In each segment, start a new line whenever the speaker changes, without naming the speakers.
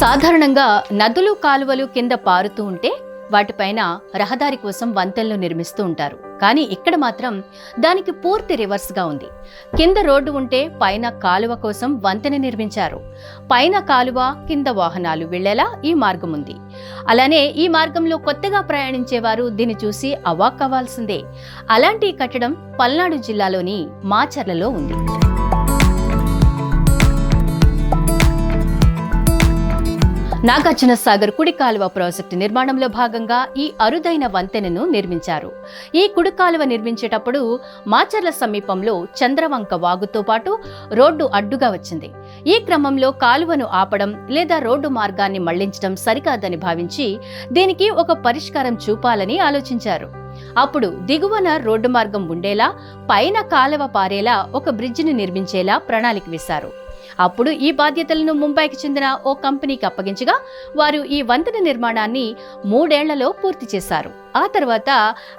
సాధారణంగా నదులు కాలువలు కింద పారుతూ ఉంటే వాటిపైన రహదారి కోసం వంతెనలు నిర్మిస్తూ ఉంటారు. కానీ ఇక్కడ మాత్రం దానికి పూర్తి రివర్స్గా ఉంది. కింద రోడ్డు ఉంటే పైన కాలువ కోసం వంతెన నిర్మించారు. పైన కాలువ కింద వాహనాలు వెళ్ళేలా ఈ మార్గం ఉంది. అలానే ఈ మార్గంలో కొత్తగా ప్రయాణించేవారు దీన్ని చూసి అవాక్ అవ్వాల్సిందే అలాంటి ఈ కట్టడం పల్నాడు జిల్లాలోని మాచర్లలో ఉంది. నాగార్జున సాగర్ కుడి కాలువ ప్రాజెక్టు నిర్మాణంలో భాగంగా ఈ అరుదైన వంతెనను నిర్మించారు. ఈ కుడి కాలువ నిర్మించేటప్పుడు మాచర్ల సమీపంలో చంద్రవంక వాగుతో పాటు రోడ్డు అడ్డుగా వచ్చింది. ఈ క్రమంలో కాలువను ఆపడం లేదా రోడ్డు మార్గాన్ని మళ్ళించడం సరికాదని భావించి దీనికి ఒక పరిష్కారం చూపాలని ఆలోచించారు. అప్పుడు దిగువన రోడ్డు మార్గం ఉండేలా పైన కాలువ పారేలా ఒక బ్రిడ్జిని నిర్మించేలా ప్రణాళిక వేశారు. అప్పుడు ఈ బాధ్యతలను ముంబైకి చెందిన ఓ కంపెనీకి అప్పగించగా వారు ఈ వంతెన నిర్మాణాన్ని మూడేళ్ళలో పూర్తి చేశారు. ఆ తర్వాత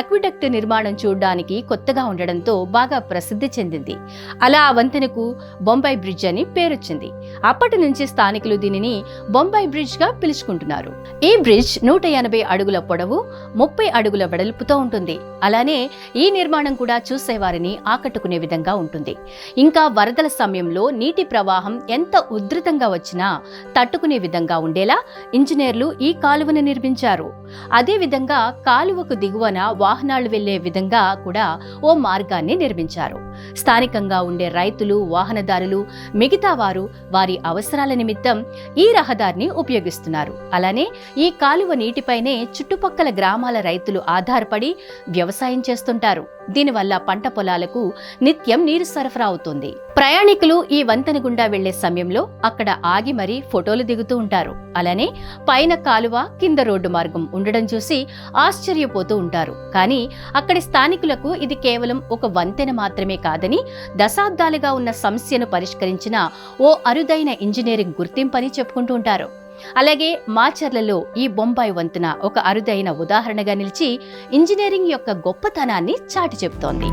అక్విడక్ట్ నిర్మాణం చూడడానికి కొత్తగా ఉండడంతో బాగా ప్రసిద్ధి చెందింది. అలా ఆ వంతెనకు బొంబాయి బ్రిడ్జ్ అని పేరొచ్చింది. అప్పటి నుంచి స్థానికులు దీనిని బొంబాయి బ్రిడ్జ్గా పిలుచుకుంటున్నారు. ఈ బ్రిడ్జ్ నూట ఎనభై అడుగుల పొడవు ముప్పై అడుగుల వెడల్పుతో ఉంటుంది. అలానే ఈ నిర్మాణం కూడా చూసేవారిని ఆకట్టుకునే విధంగా ఉంటుంది. ఇంకా వరదల సమయంలో నీటి ప్రవాహం ఎంత ఉధృతంగా వచ్చినా తట్టుకునే విధంగా ఉండేలా ఇంజనీర్లు ఈ కాలువను నిర్మించారు. అదేవిధంగా కాలువకు దిగువన వాహనాలు వెళ్ళే విధంగా కూడా ఓ మార్గాన్ని నిర్మించారు. స్థానికంగా ఉండే రైతులు వాహనదారులు మిగతా వారు వారి అవసరాల నిమిత్తం ఈ రహదారిని ఉపయోగిస్తున్నారు. అలానే ఈ కాలువ నీటిపైనే చుట్టుపక్కల గ్రామాల రైతులు ఆధారపడి వ్యవసాయం చేస్తుంటారు. దీనివల్ల పంట పొలాలకు నిత్యం నీరు సరఫరా అవుతుంది. ప్రయాణికులు ఈ వంతెన గుండా వెళ్ళే సమయంలో అక్కడ ఆగి మరీ ఫోటోలు దిగుతూ ఉంటారు. అలానే పైన కాలువ కింద రోడ్డు మార్గం ఉండడం చూసి ఆశ్చర్యపోతూ ఉంటారు. కానీ అక్కడి స్థానికులకు ఇది కేవలం ఒక వంతెన మాత్రమే కాదని దశాబ్దాలుగా ఉన్న సమస్యను పరిష్కరించిన ఓ అరుదైన ఇంజనీరింగ్ గుర్తింపని చెప్పుకుంటూ ఉంటారు. అలాగే మాచర్లలో ఈ బొంబాయి వంతెన ఒక అరుదైన ఉదాహరణగా నిలిచి ఇంజనీరింగ్ యొక్క గొప్పతనాన్ని చాటి చెబుతోంది.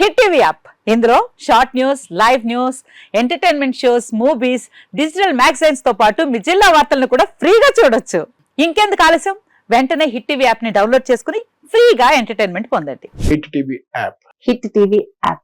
Hit TV app. ఇందులో short news live news entertainment shows movies digital మ్యాగజైన్స్తో పాటు మీ జిల్లా వార్తలను కూడా ఫ్రీగా చూడొచ్చు. ఇంకెందుకు ఆలస్యం? వెంటనే హిట్ టీవీ యాప్ని డౌన్లోడ్ చేసుకుని ఫ్రీగా ఎంటర్టైన్మెంట్ పొందండి.
Hit TV app.
Hit TV app.